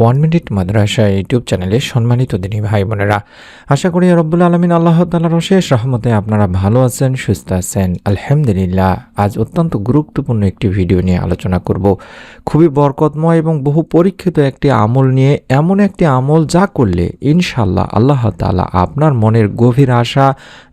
One minute মাদ্রাসা YouTube চ্যানেলে সম্মানিত দিনী ভাই বোনেরা। আশা করি রব্বুল আলমিন আল্লাহ তাল্লাহর অশেষ রহমতে আপনারা ভালো আছেন, সুস্থ আছেন। আলহামদুলিল্লাহ, আজ অত্যন্ত গুরুত্বপূর্ণ একটি ভিডিও নিয়ে আলোচনা করব। খুবই বরকতময় এবং বহু পরীক্ষিত একটি আমল নিয়ে এমন একটি আমল যা করলে ইনশাল্লাহ আল্লাহ তালা আপনার মনের গভীর আশা,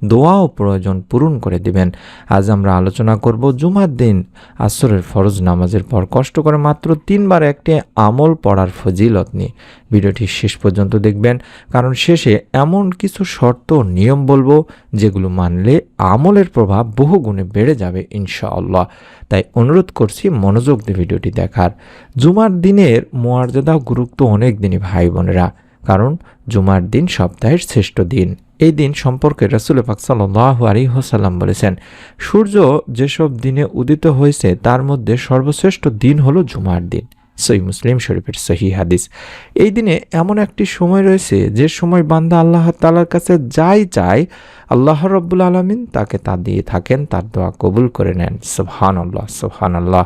দোয়া ও প্রয়োজন পূরণ করে দিবেন। আজ আমরা আলোচনা করব জুমার দিন, আসরের ফরজ নামাজের পর। কষ্ট করে মাত্র তিনবার একটি আমল পড়ার ফজিলত নিয়ে। ভিডিওটি শেষ পর্যন্ত দেখবেন। কারণ শেষে এমন কিছু শর্ত নিয়ম বলব, যেগুলো মানলে আমলের প্রভাব বহু গুণে বেড়ে যাবে ইনশাআল্লাহ। তাই অনুরোধ করছি মনোযোগ দিয়ে ভিডিওটি দেখার। জুমার দিনের মর্যাদা গুরুত্ব অনেক দিনই ভাই বোনেরা। কারণ জুমার দিন সপ্তাহের শ্রেষ্ঠ দিন। এই দিন সম্পর্কে রসুল পাক সাল্লাহ আলী হোসাল্লাম বলেছেন, সূর্য যেসব দিনে উদিত হয়েছে, তার মধ্যে সর্বশ্রেষ্ঠ দিন হলো জুমার দিন। সই মুসলিম শরীফের সহি হাদিস। এই দিনে এমন একটি সময় রয়েছে, যে সময় বান্দা আল্লাহ তালার কাছে যাই চায়, আল্লাহ রব্বুল আলমিন তাকে তা দিয়ে থাকেন, তার দোয়া কবুল করে নেন। সোহান আল্লাহ সোহান আল্লাহ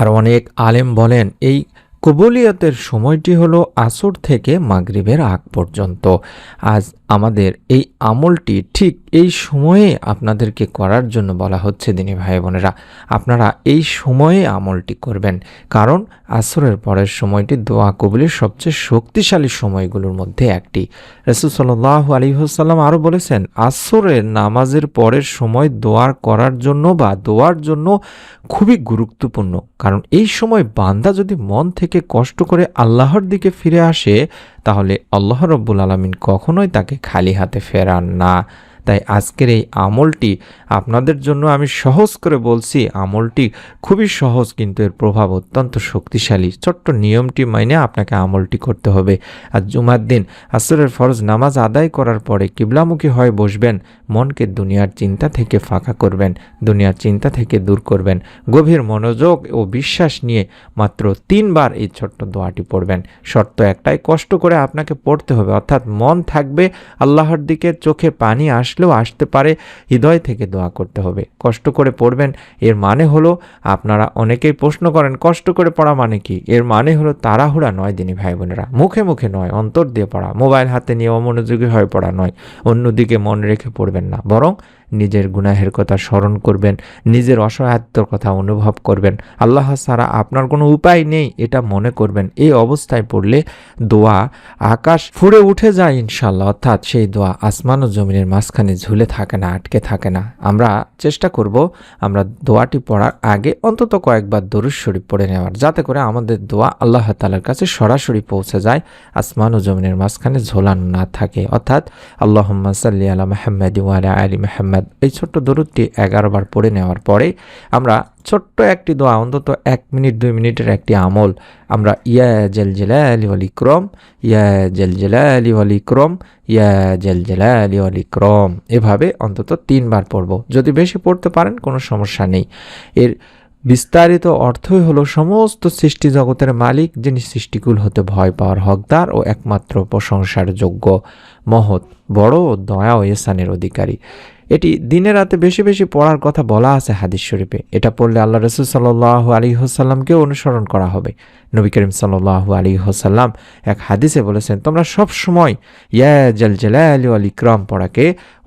আর অনেক আলেম বলেন, এই কবুলিয়তের সময়টি হলো আসর থেকে মাগরিবের আগ পর্যন্ত। আজ আমাদের এই আমলটি ঠিক এই সময়ে আপনাদেরকে করার জন্য বলা হচ্ছে, দিনী ভাই বোনেরা, আপনারা এই সময়ে আমলটি করবেন। কারণ আসরের পরের সময়টি দোয়া কবুলের সবচেয়ে শক্তিশালী সময়গুলোর মধ্যে একটি। রসুল সাল্লাহ আলিহাসাল্লাম আরও বলেছেন, আসরের নামাজের পরের সময় দোয়ার করার জন্য বা দোয়ার জন্য খুবই গুরুত্বপূর্ণ। কারণ এই সময় বান্দা যদি মন থেকে কষ্ট করে আল্লাহর দিকে ফিরে আসে, তাহলে আল্লাহ রব্বুল আলমিন কখনোই তাকে খালি হাতে ফেরান না। তাই আজকের এই আমলটি আপনাদের জন্য আমি সহজ করে বলছি, আমলটি খুবই সহজ কিন্তু এর প্রভাব অত্যন্ত শক্তিশালী। ছোট্ট নিয়মটি মাইনে আপনাকে আমলটি করতে হবে। আর জুমার দিন, আসরের ফরজ নামাজ আদায় করার পরে কিবলামুখী হয়ে বসবেন, মনকে দুনিয়ার চিন্তা থেকে ফাঁকা করবেন, দুনিয়ার চিন্তা থেকে দূর করবেন, গভীর মনোযোগ ও বিশ্বাস নিয়ে মাত্র তিনবার এই ছোট্ট দোয়াটি পড়বেন। শর্ত একটাই, কষ্ট করে আপনাকে পড়তে হবে, অর্থাৎ মন থাকবে আল্লাহর দিকে চোখে পানি আসলেও আসতে পারে, হৃদয় থেকে দোয়া করতে হবে। কষ্ট করে পড়বেন, এর মানে হলো আপনারা অনেকেই প্রশ্ন করেন, কষ্ট করে পড়া মানে কি? এর মানে হলো তাড়াহুড়া নয় দিনী ভাই বোনেরা মুখে মুখে নয়, অন্তর দিয়ে পড়া। মোবাইল হাতে নিয়ে অমনোযোগী হয়ে পড়া নয়। অন্যদিকে মন রেখে পড়বেন না। বরং নিজের গুনাহের কথা স্মরণ করবেন, নিজের অসহায়ত্বর কথা অনুভব করবেন। আল্লাহ ছাড়া আপনার কোনো উপায় নেই, এটা মনে করবেন। এই অবস্থায় পড়লে দোয়া আকাশ ফুড়ে উঠে যায় ইনশাল্লাহ অর্থাৎ সেই দোয়া আসমান ও জমিনের মাঝখানে ঝুলে থাকে না, আটকে থাকে না। আমরা চেষ্টা করব আমরা দোয়াটি পড়ার আগে অন্তত কয়েকবার দরুদ শরীফ পড়ে নেওয়ার, যাতে করে আমাদের দোয়া আল্লাহ তালার কাছে সরাসরি পৌঁছে যায়, আসমান ও জমিনের মাঝখানে ঝোলানো না থাকে। অর্থাৎ আল্লাহ সাল্লি আলা মাহমদ ওয়ালা আলী মাহমদ এই ছোট্ট দরুদটি বার পড়ে নেওয়ার পরে আমরা ছোট্ট একটি দোয়া, অন্তত এক মিনিট, দুই মিনিটের একটি আমল। আমরা ইয়া জেল জেলা আলী আলী ক্রম ইয়া জেল জেলা আলী আলী ক্রম ইয়া জেল জেলা আলী আলী ক্রম এভাবে অন্তত তিনবার পড়ব। যদি বেশি পড়তে পারেন, কোনো সমস্যা নেই। এর বিস্তারিত অর্থই হলো সমস্ত সৃষ্টি জগতের মালিক, যিনি সৃষ্টিকুল হতে ভয় পাওয়ার হকদার ও একমাত্র প্রশংসার যোগ্য মহৎ, বড় দয়া ও এসানের অধিকারী। এটি দিনে রাতে বেশি বেশি পড়ার কথা বলা আছে হাদিস শরীফে। এটা পড়লে আল্লাহ রসুল সাল্লাহ আলী হোসাল্লামকেও অনুসরণ করা হবে। নবী করিম সাল্লাহ আলী হোসাল্লাম এক হাদিসে বলেছেন, তোমরা সব সময় ইয়া জল জালালি আল ইকরাম পড়াকে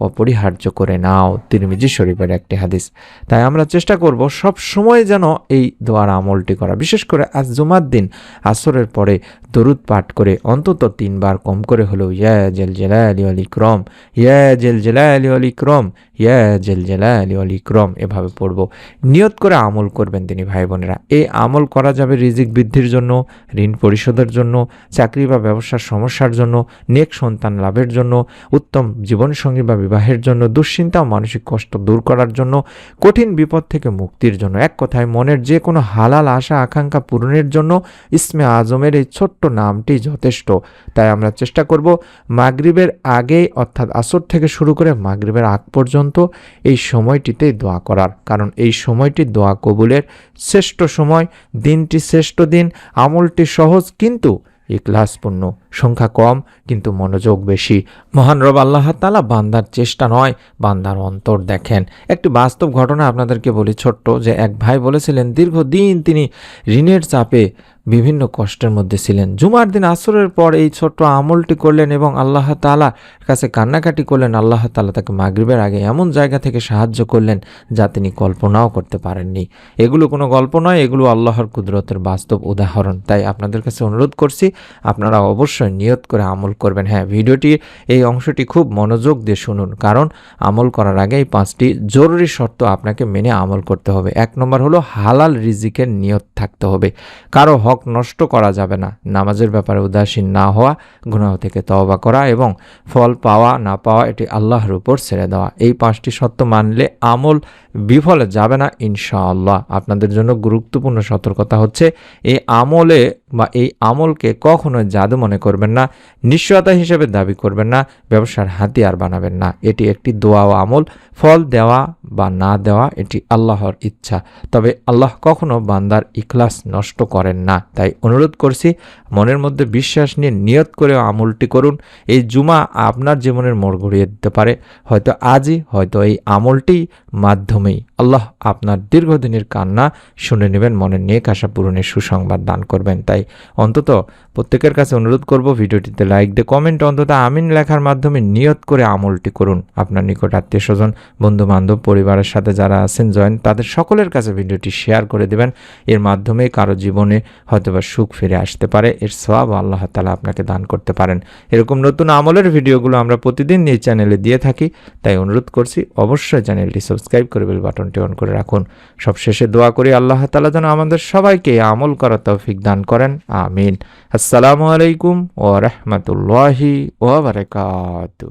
অপরিহার্য করে নাও। তিরমিজি শরীফের একটি হাদিস। তাই আমরা চেষ্টা করব সব সময় যেন এই দোয়ার আমলটি করা। বিশেষ করে আজ জুমার দিন, আসরের পরে দরুদ পাঠ করে, অন্তত তিনবার কম করে হলেও, ইয়া জেল জালালি আল ক্রম ইয়া জেল জালালি আল ক্রম ইয়া জেল জালালি আল ক্রম এভাবে পড়ব। নিয়ত করে আমল করবেন তিনি ভাই বোনেরা। এই আমল করা যাবে রিজিক বৃদ্ধির জন্য, ঋণ পরিশোধের জন্য, চাকরি বা ব্যবসার সমস্যার জন্য, নেক সন্তান লাভের জন্য, উত্তম জীবনসঙ্গী বা বিবাহের জন্য, দুশ্চিন্তা ও মানসিক কষ্ট দূর করার জন্য, কঠিন বিপদ থেকে মুক্তির জন্য। এক কথায় মনের যে কোনো হালাল আশা আকাঙ্ক্ষা পূরণের জন্য, ইসমে আজমের এই ছোট্ট নামটি যথেষ্ট। তাই আমরা চেষ্টা করব মাগরিবের আগে অর্থাৎ আসর থেকে শুরু করে মাগরিবের আগ পর্যন্ত এই সময়টিতে দোয়া করার। কারণ এই সময়টি দোয়া কবুলের শ্রেষ্ঠ সময়। দিনটি শ্রেষ্ঠ দিন, আমলটি সহজ কিন্তু ইকলাসপূর্ণ সংখ্যা কম কিন্তু মনোযোগ বেশি। মহান রব আল্লাহ তালা বান্দার চেষ্টা নয়, বান্দার অন্তর দেখেন। একটি বাস্তব ঘটনা আপনাদেরকে বলি ছোট্ট, যে এক ভাই বলেছিলেন, দীর্ঘদিন তিনি ঋণের চাপে বিভিন্ন কষ্টের মধ্যে ছিলেন। জুমার দিন আসরের পর এই ছোট্ট আমলটি করলেন এবং আল্লাহ তালা কাছে কান্নাকাটি করলেন। আল্লাহ তালা তাকে মাগরিবের আগে এমন জায়গা থেকে সাহায্য করলেন যা তিনি কল্পনাও করতে পারেননি। এগুলো কোনো গল্প নয়, এগুলো আল্লাহর কুদরতের বাস্তব উদাহরণ। তাই আপনাদের কাছে অনুরোধ করছি, আপনারা অবশ্যই নিয়ত করে আমল করবেন। হ্যাঁ ভিডিওটি, এই অংশটি খুব মনোযোগ দিয়ে শুনুন, কারণ আমল করার আগে এই পাঁচটি জরুরি শর্ত আপনাকে মেনে আমল করতে হবে। এক নম্বর হলো, হালাল রিজিকের নিয়ত থাকতে হবে। কারও হক নষ্ট করা যাবে না। নামাজের ব্যাপারে উদাসীন না হওয়া গুণাহ থেকে তওবা করা এবং ফল পাওয়া না পাওয়া, এটি আল্লাহর উপর ছেড়ে দেওয়া। এই পাঁচটি সত্য মানলে আমল বিফলে যাবে না ইনশাআল্লাহ। আপনাদের জন্য গুরুত্বপূর্ণ সতর্কতা হচ্ছে, এই আমলে বা এই আমলকে কখনো জাদু মনে করবেন না, নিশ্চয়তা হিসেবে দাবি করবেন না, ব্যবসার হাতিয়ার বানাবেন না। এটি একটি দোয়া ও আমল, ফল দেওয়া বা না দেওয়া, এটি আল্লাহর ইচ্ছা। তবে আল্লাহ কখনো বান্দার ইখলাস নষ্ট করেন না। তাই অনুরোধ করছি, মনের মধ্যে বিশ্বাস নিয়ে নিয়ত করে আমলটি করুন। এই জুমা আপনার জীবনের মোড় ঘুরিয়ে দিতে পারে। হয়তো আজই, হয়তো এই আমলটি me আল্লাহ আপনার দীর্ঘদিনের কান্না শুনে নেবেন, মনের নেক আশা পূরণের সুসংবাদ দান করবেন। তাই অন্তত প্রত্যেকের কাছে অনুরোধ করব, ভিডিওটিতে লাইক দিয়ে কমেন্ট অন্তত আমিন লেখার মাধ্যমে নিয়ত করে আমলটি করুন। আপনার নিকট আত্মীয় স্বজন বন্ধু বান্ধব পরিবারের সাথে যারা আছেন, জয়েন, তাদের সকলের কাছে ভিডিওটি শেয়ার করে দেবেন। এর মাধ্যমে কারও জীবনে হয়তোবা সুখ ফিরে আসতে পারে। এর সব আল্লাহ তালা আপনাকে দান করতে পারেন। এরকম নতুন আমলের ভিডিওগুলো আমরা প্রতিদিন এই চ্যানেলে দিয়ে থাকি। তাই অনুরোধ করছি, অবশ্যই চ্যানেলটি সাবস্ক্রাইব করে বেল বাটনটি অন করে রাখুন। সবশেষে দোয়া করি আল্লাহ তালা যেন আমাদের সবাইকে আমল করা তৌফিক দান করেন। আমিন। আসসালামু আলাইকুম ও রহমতুল্লাহি ও বারকাতু